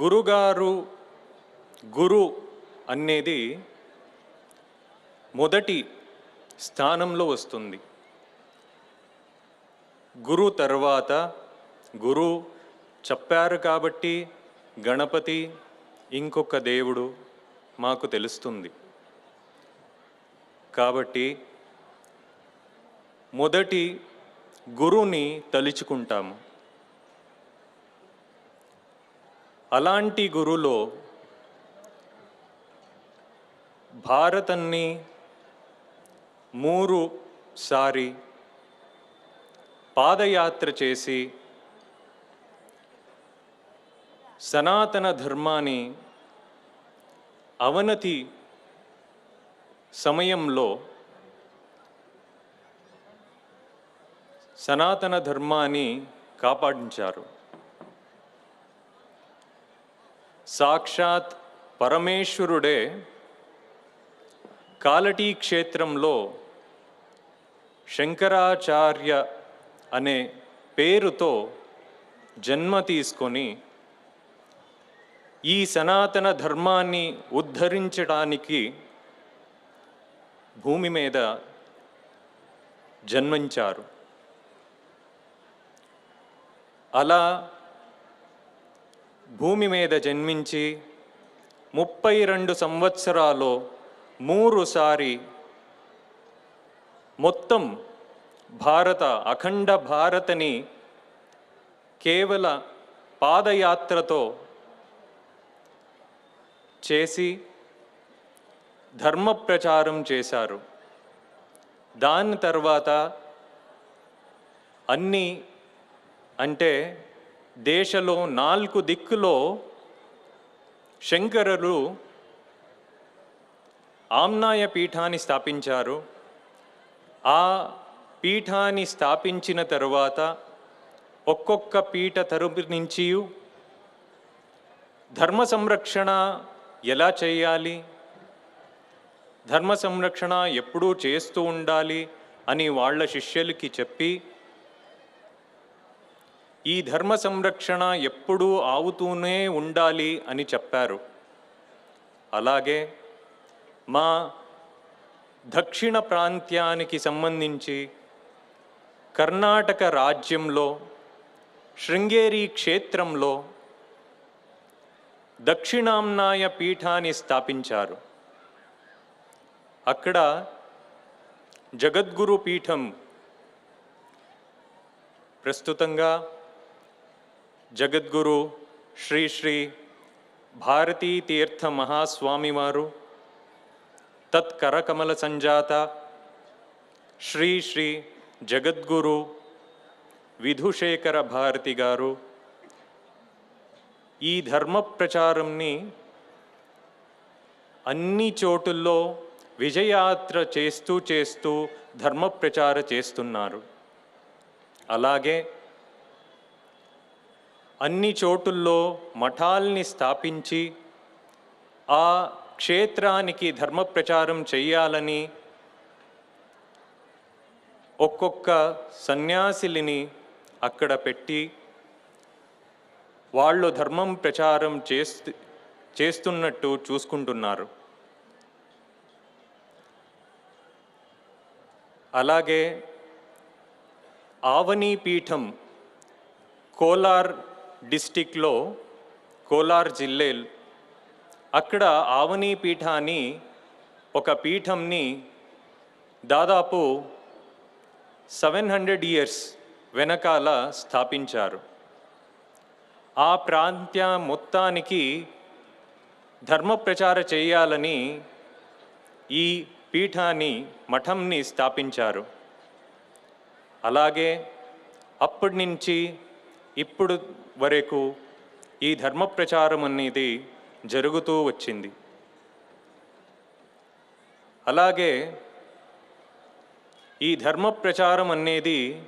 గురుగారు గురు అనేది మొదటి స్థానంలో వస్తుంది. గురు తర్వాత గురు చెప్పారు కాబట్టి గణపతి ఇంకొక దేవుడు మాకు తెలుస్తుంది. కాబట్టి మొదటి గురుని తలుచుకుంటాము. అలాంటి గురులో భారతాన్ని మూరు సారి పాదయాత్ర చేసి సనాతన ధర్మాన్ని అవనతి సమయంలో సనాతన ధర్మాన్ని కాపాడించారు. సాక్షాత్ పరమేశ్వరుడే కాలటీ క్షేత్రంలో శంకరాచార్య అనే పేరుతో జన్మ తీసుకొని ఈ సనాతన ధర్మాన్ని ఉద్ధరించడానికి భూమి మీద జన్మించారు. అలా భూమి మీద జన్మించి ముప్పై రెండు సంవత్సరాలు మూడుసారి మొత్తం భారత అఖండ భారతని కేవల పాదయాత్రతో చేసి ధర్మ ప్రచారం చేశారు. దాని తర్వాత అన్ని అంటే దేశలో నాలుగు దిక్కులో శంకరులు ఆమ్నాయ పీఠాన్ని స్థాపించారు. ఆ పీఠాన్ని స్థాపించిన తరువాత ఒక్కొక్క పీఠ తరపు నుంచి ధర్మ సంరక్షణ ఎలా చేయాలి? ధర్మ సంరక్షణ ఎప్పుడూ చేస్తూ ఉండాలి అని వాళ్ళ శిష్యులకి చెప్పి ఈ ధర్మ సంరక్షణ ఎప్పుడూ ఆవుతూనే ఉండాలి అని చెప్పారు. అలాగే మా దక్షిణ ప్రాంత్యానికి సంబంధించి కర్ణాటక రాజ్యంలో శృంగేరి క్షేత్రంలో దక్షిణాంనాయ పీఠాన్ని స్థాపించారు. అక్కడ జగద్గురు పీఠం ప్రస్తుతంగా జగద్గురు శ్రీ శ్రీ భారతీ తీర్థ మహాస్వామివారు తత్కరకమల సంజాత శ్రీ శ్రీ జగద్గురు విధుశేఖర భారతి గారు. ఈ ధర్మ ప్రచారంని అన్ని చోటుల్లో విజయాత్ర చేస్తూ చేస్తూ ధర్మ ప్రచార చేస్తున్నారు. అలాగే అన్ని చోటుల్లో మఠాల్ని స్థాపించి ఆ క్షేత్రానికి ధర్మ ప్రచారం చెయ్యాలని ఒక్కొక్క సన్యాసిలిని అక్కడ పెట్టి వాళ్ళు ధర్మం ప్రచారం చేస్తు చేస్తున్నట్టు చూసుకుంటున్నారు. అలాగే ఆవని పీఠం కోలార్ డిస్టిక్లో కోలార్ జిల్లే అక్కడ ఆవని పీఠాన్ని ఒక పీఠంని దాదాపు సెవెన్ హండ్రెడ్ ఇయర్స్ వెనకాల స్థాపించారు. ఆ ప్రాంత్య మొత్తానికి ధర్మ ప్రచార చేయాలని ఈ పీఠాన్ని మఠంని స్థాపించారు. అలాగే అప్పటి నుంచి ఇప్పుడు వరకు ఈ ధర్మ ప్రచారం అనేది జరుగుతూ వచ్చింది. అలాగే ఈ ధర్మ ప్రచారం అనేది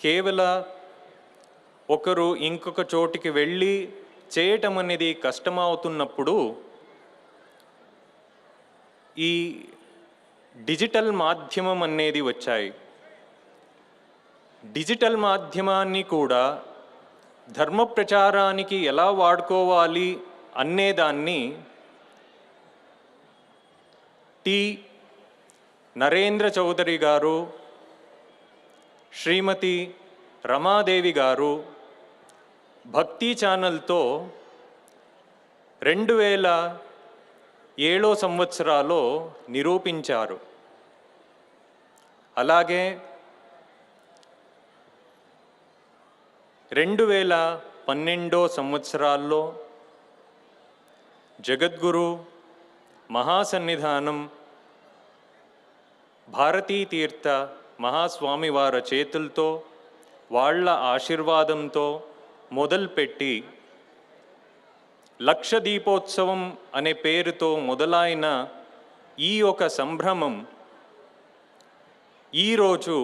కేవల ఒకరు ఇంకొక చోటికి వెళ్ళి చేయటం అనేది కష్టమవుతున్నప్పుడు ఈ డిజిటల్ మాధ్యమం అనేది వచ్చాయి. డిజిటల్ మాధ్యమాన్ని కూడా ధర్మ ప్రచారానికి ఎలా వాడుకోవాలి అనేదాన్ని టి నరేంద్ర చౌదరి గారు శ్రీమతి రమాదేవి గారు భక్తి ఛానల్తో రెండు వేల ఏడో సంవత్సరాలో నిరూపించారు. అలాగే రెండు వేల పన్నెండో సంవత్సరాల్లో జగద్గురు మహాసన్నిధానం భారతీ తీర్థ మహాస్వామి వారి చేతులతో వాళ్ళ ఆశీర్వాదంతో మొదలుపెట్టి లక్ష దీపోత్సవం అనే పేరుతో మొదలైన ఈ ఒక సంభ్రమం ఈరోజు